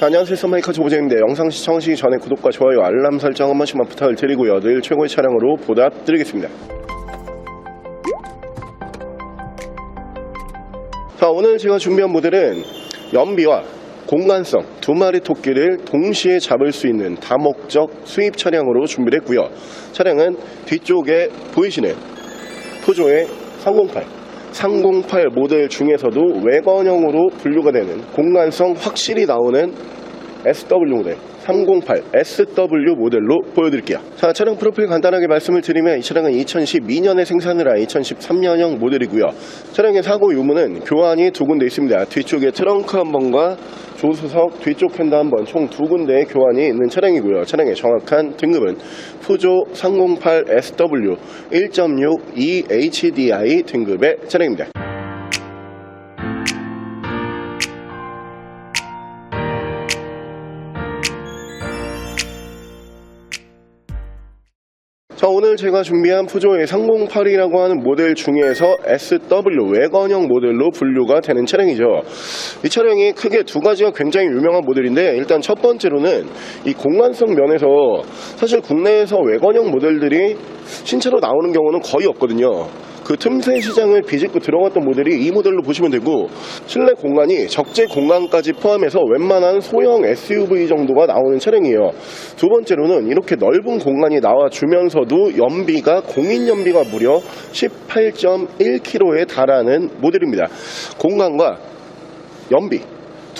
자, 안녕하세요. 썸마이카 조보재입니다. 영상 시청하시기 전에 구독과 좋아요, 알람 설정 한 번씩만 부탁을 드리고요. 늘 최고의 차량으로 보답드리겠습니다. 자, 오늘 제가 준비한 모델은 연비와 공간성 두 마리 토끼를 동시에 잡을 수 있는 다목적 수입 차량으로 준비를 했고요. 차량은 뒤쪽에 보이시는 푸조의 308 308 모델 중에서도 외관형으로 분류가 되는 공간성 확실히 나오는 SW 모델 308 SW 모델로 보여드릴게요. 자, 차량 프로필 간단하게 말씀을 드리면 이 차량은 2012년에 생산을 한 2013년형 모델이고요. 차량의 사고 유무는 교환이 두 군데 있습니다. 뒤쪽에 트렁크 한 번과 조수석 뒤쪽 펜더 한번 총 두 군데의 교환이 있는 차량이고요. 차량의 정확한 등급은 푸조 308 SW 1.6 EHDI 등급의 차량입니다. 자, 오늘 제가 준비한 푸조의 308이라고 하는 모델 중에서 SW 외관형 모델로 분류가 되는 차량이죠. 이 차량이 크게 두 가지가 굉장히 유명한 모델인데 일단 첫 번째로는 이 공간성 면에서 사실 국내에서 외관형 모델들이 신차로 나오는 경우는 거의 없거든요. 그 틈새 시장을 비집고 들어갔던 모델이 이 모델로 보시면 되고 실내 공간이 적재 공간까지 포함해서 웬만한 소형 SUV 정도가 나오는 차량이에요. 두 번째로는 이렇게 넓은 공간이 나와주면서도 연비가 공인 연비가 무려 18.1km에 달하는 모델입니다. 공간과 연비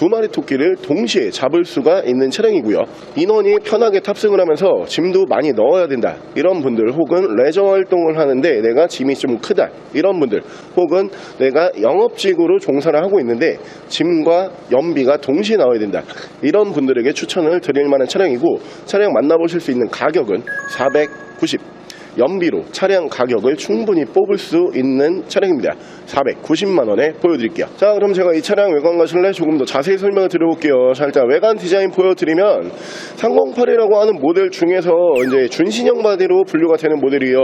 두 마리 토끼를 동시에 잡을 수가 있는 차량이고요. 인원이 편하게 탑승을 하면서 짐도 많이 넣어야 된다. 이런 분들 혹은 레저 활동을 하는데 내가 짐이 좀 크다. 이런 분들 혹은 내가 영업직으로 종사를 하고 있는데 짐과 연비가 동시에 나와야 된다. 이런 분들에게 추천을 드릴 만한 차량이고 차량 만나보실 수 있는 가격은 490. 연비로 차량 가격을 충분히 뽑을 수 있는 차량입니다. 490만 원에 보여드릴게요. 자, 그럼 제가 이 차량 외관과 실내 조금 더 자세히 설명을 드려볼게요. 자, 일단 외관 디자인 보여드리면 308이라고 하는 모델 중에서 이제 준신형 바디로 분류가 되는 모델이에요.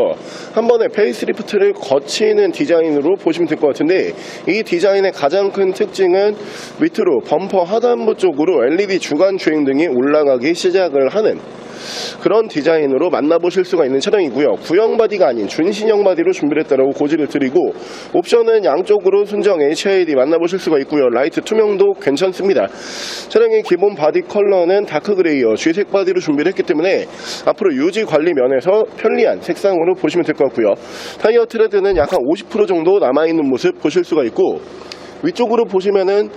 한 번에 페이스리프트를 거치는 디자인으로 보시면 될 것 같은데 이 디자인의 가장 큰 특징은 밑으로 범퍼 하단부 쪽으로 LED 주간 주행등이 올라가기 시작을 하는 그런 디자인으로 만나보실 수가 있는 차량이고요. 구형 바디가 아닌 준신형 바디로 준비를 했다고 고지를 드리고 옵션은 양쪽으로 순정 HID 만나보실 수가 있고요. 라이트 투명도 괜찮습니다. 차량의 기본 바디 컬러는 다크 그레이어 G색 바디로 준비를 했기 때문에 앞으로 유지 관리 면에서 편리한 색상으로 보시면 될 것 같고요. 타이어 트레드는 약 한 50% 정도 남아있는 모습 보실 수가 있고 위쪽으로 보시면은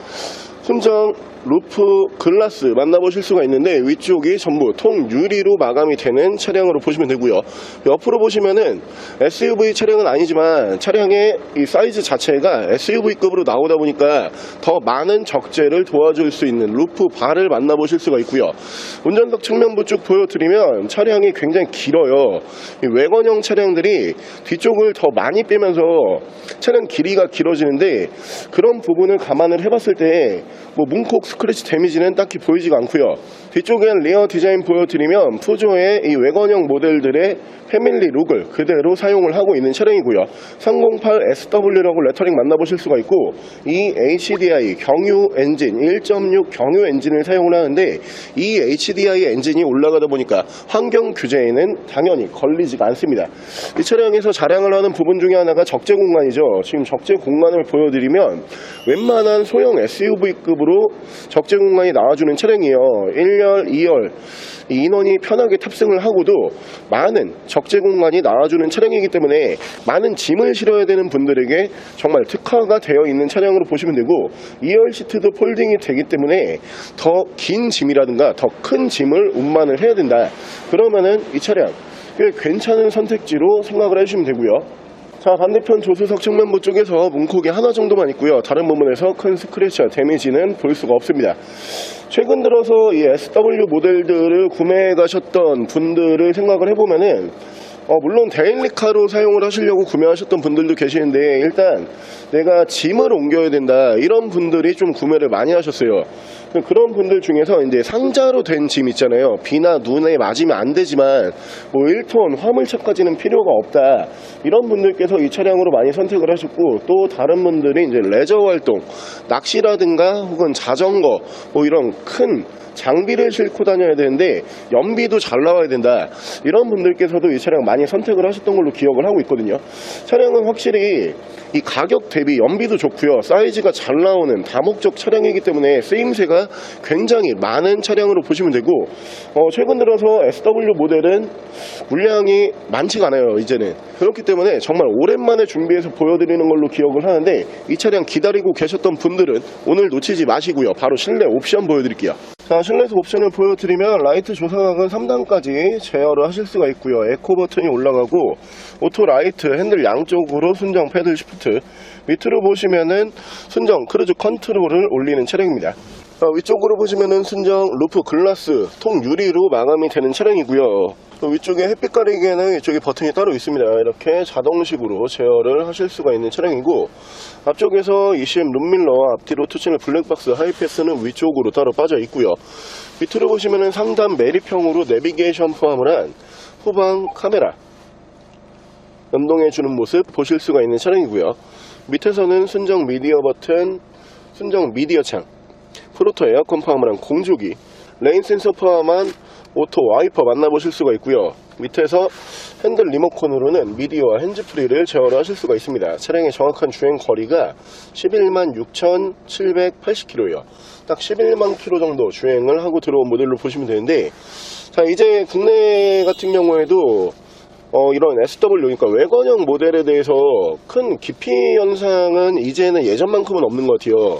순정 루프 글라스 만나보실 수가 있는데 위쪽이 전부 통 유리로 마감이 되는 차량으로 보시면 되고요. 옆으로 보시면은 SUV 차량은 아니지만 차량의 이 사이즈 자체가 SUV급으로 나오다 보니까 더 많은 적재를 도와줄 수 있는 루프 바를 만나보실 수가 있고요. 운전석 측면부 쭉 보여드리면 차량이 굉장히 길어요. 이 외관형 차량들이 뒤쪽을 더 많이 빼면서 차량 길이가 길어지는데 그런 부분을 감안을 해봤을 때 뭐 문콕 스크래치 데미지는 딱히 보이지가 않고요. 뒤쪽엔 리어 디자인 보여드리면 푸조의 이 외관형 모델들의 패밀리 룩을 그대로 사용을 하고 있는 차량이고요. 308 SW라고 레터링 만나보실 수가 있고 이 HDI 경유 엔진 1.6 경유 엔진을 사용을 하는데 이 HDI 엔진이 올라가다 보니까 환경 규제에는 당연히 걸리지가 않습니다. 이 차량에서 자랑을 하는 부분 중에 하나가 적재 공간이죠. 지금 적재 공간을 보여드리면 웬만한 소형 SUV급으로 적재 공간이 나와주는 차량이에요. 1 열, 2열 이 인원이 편하게 탑승을 하고도 많은 적재 공간이 나와주는 차량이기 때문에 많은 짐을 실어야 되는 분들에게 정말 특화가 되어 있는 차량으로 보시면 되고 2열 시트도 폴딩이 되기 때문에 더 긴 짐이라든가 더 큰 짐을 운반을 해야 된다. 그러면은 이 차량 꽤 괜찮은 선택지로 생각을 해주시면 되고요. 자 반대편 조수석 측면부 쪽에서 문콕이 하나 정도만 있고요. 다른 부분에서 큰 스크래치와 데미지는 볼 수가 없습니다. 최근 들어서 이 SW 모델들을 구매해 가셨던 분들을 생각을 해보면은 어, 물론 데일리카로 사용을 하시려고 구매하셨던 분들도 계시는데 일단 내가 짐을 옮겨야 된다. 이런 분들이 좀 구매를 많이 하셨어요 그런 분들 중에서 이제 상자로 된 짐 있잖아요. 비나 눈에 맞으면 안 되지만 뭐 1톤 화물차까지는 필요가 없다. 이런 분들께서 이 차량으로 많이 선택을 하셨고 또 다른 분들이 이제 레저 활동, 낚시라든가 혹은 자전거 뭐 이런 큰 장비를 싣고 다녀야 되는데 연비도 잘 나와야 된다. 이런 분들께서도 이 차량 많이 선택을 하셨던 걸로 기억을 하고 있거든요. 차량은 확실히 이 가격 대비 연비도 좋고요. 사이즈가 잘 나오는 다목적 차량이기 때문에 쓰임새가 굉장히 많은 차량으로 보시면 되고 어, 최근 들어서 SW 모델은 물량이 많지가 않아요. 이제는 그렇기 때문에 정말 오랜만에 준비해서 보여드리는 걸로 기억을 하는데 이 차량 기다리고 계셨던 분들은 오늘 놓치지 마시고요. 바로 실내 옵션 보여드릴게요. 자, 실내에서 옵션을 보여드리면 라이트 조사각은 3단까지 제어를 하실 수가 있고요. 에코 버튼이 올라가고 오토 라이트 핸들 양쪽으로 순정 패들 시프트 밑으로 보시면은 순정 크루즈 컨트롤을 올리는 차량입니다. 자, 위쪽으로 보시면은 순정 루프 글라스 통 유리로 마감이 되는 차량이고요. 또 위쪽에 햇빛 가리개는 이쪽에 버튼이 따로 있습니다. 이렇게 자동식으로 제어를 하실 수가 있는 차량이고 앞쪽에서 20 룸밀러 앞뒤로 투치는 블랙박스 하이패스는 위쪽으로 따로 빠져 있고요. 밑으로 보시면은 상단 매립형으로 내비게이션 포함을 한 후방 카메라 연동해 주는 모습 보실 수가 있는 차량이고요. 밑에서는 순정 미디어 버튼, 순정 미디어 창, 프로토 에어컨 포함을 한 공조기, 레인 센서 포함한 오토 와이퍼 만나보실 수가 있고요. 밑에서 핸들 리모컨으로는 미디어와 핸즈프리를 제어를 하실 수가 있습니다. 차량의 정확한 주행 거리가 11만 6,780km예요. 딱 11만 km 정도 주행을 하고 들어온 모델로 보시면 되는데 자 이제 국내 같은 경우에도 어, 이런 SW, 그러니까 외관형 모델에 대해서 큰 기피 현상은 이제는 예전만큼은 없는 것 같아요.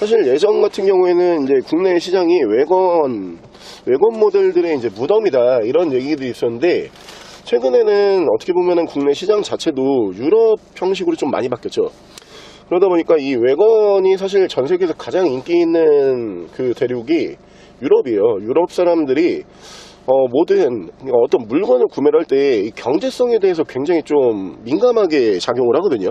사실 예전 같은 경우에는 이제 국내 시장이 외관, 외관 모델들의 이제 무덤이다, 이런 얘기들이 있었는데, 최근에는 어떻게 보면은 국내 시장 자체도 유럽 형식으로 좀 많이 바뀌었죠. 그러다 보니까 이 외관이 사실 전 세계에서 가장 인기 있는 그 대륙이 유럽이에요. 유럽 사람들이 어, 모든 어떤 물건을 구매를 할때 경제성에 대해서 굉장히 좀 민감하게 작용을 하거든요.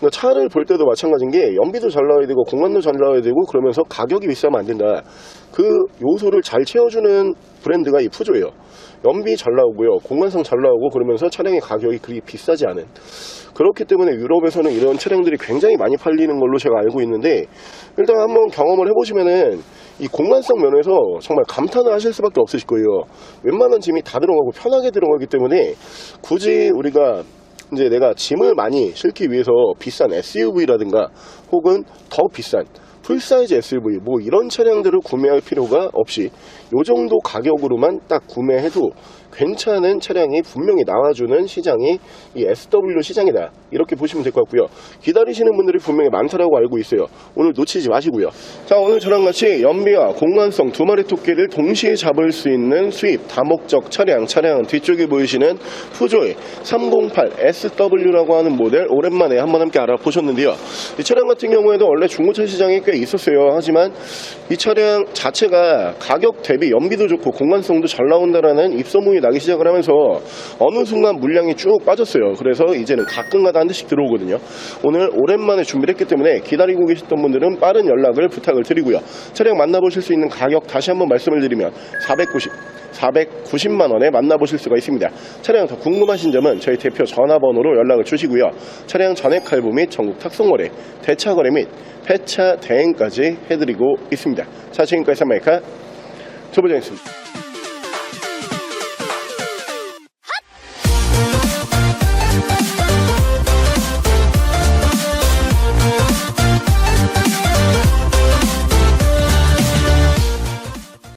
그러니까 차를 볼 때도 마찬가지인 게 연비도 잘 나와야 되고 공간도 잘 나와야 되고 그러면서 가격이 비싸면 안 된다. 그 요소를 잘 채워주는 브랜드가 이 푸조예요. 연비 잘 나오고요. 공간성 잘 나오고 그러면서 차량의 가격이 그리 비싸지 않은. 그렇기 때문에 유럽에서는 이런 차량들이 굉장히 많이 팔리는 걸로 제가 알고 있는데 일단 한번 경험을 해보시면은 이 공간성 면에서 정말 감탄을 하실 수밖에 없으실 거예요. 웬만한 짐이 다 들어가고 편하게 들어가기 때문에 굳이 우리가 이제 내가 짐을 많이 실기 위해서 비싼 SUV라든가 혹은 더 비싼 풀사이즈 SUV 뭐 이런 차량들을 구매할 필요가 없이 요 정도 가격으로만 딱 구매해도 괜찮은 차량이 분명히 나와주는 시장이 이 SW 시장이다. 이렇게 보시면 될 것 같고요. 기다리시는 분들이 분명히 많다라고 알고 있어요. 오늘 놓치지 마시고요. 자 오늘 저랑 같이 연비와 공간성 두 마리 토끼를 동시에 잡을 수 있는 수입 다목적 차량 차량 뒤쪽에 보이시는 푸조의 308 SW라고 하는 모델 오랜만에 한번 함께 알아보셨는데요. 이 차량 같은 경우에도 원래 중고차 시장에 꽤 있었어요. 하지만 이 차량 자체가 가격 대비 연비도 좋고 공간성도 잘 나온다라는 입소문이 나기 시작을 하면서 어느 순간 물량이 쭉 빠졌어요. 그래서 이제는 가끔가다 한 대씩 들어오거든요. 오늘 오랜만에 준비를 했기 때문에 기다리고 계셨던 분들은 빠른 연락을 부탁을 드리고요. 차량 만나보실 수 있는 가격 다시 한번 말씀을 드리면 490 490만 원에 만나보실 수가 있습니다. 차량 더 궁금하신 점은 저희 대표 전화번호로 연락을 주시고요. 차량 전액 할부 및 전국 탁송 거래, 대차 거래 및 폐차 대행까지 해드리고 있습니다. 자, 지금까지 삼마이카 조보장이었습니다.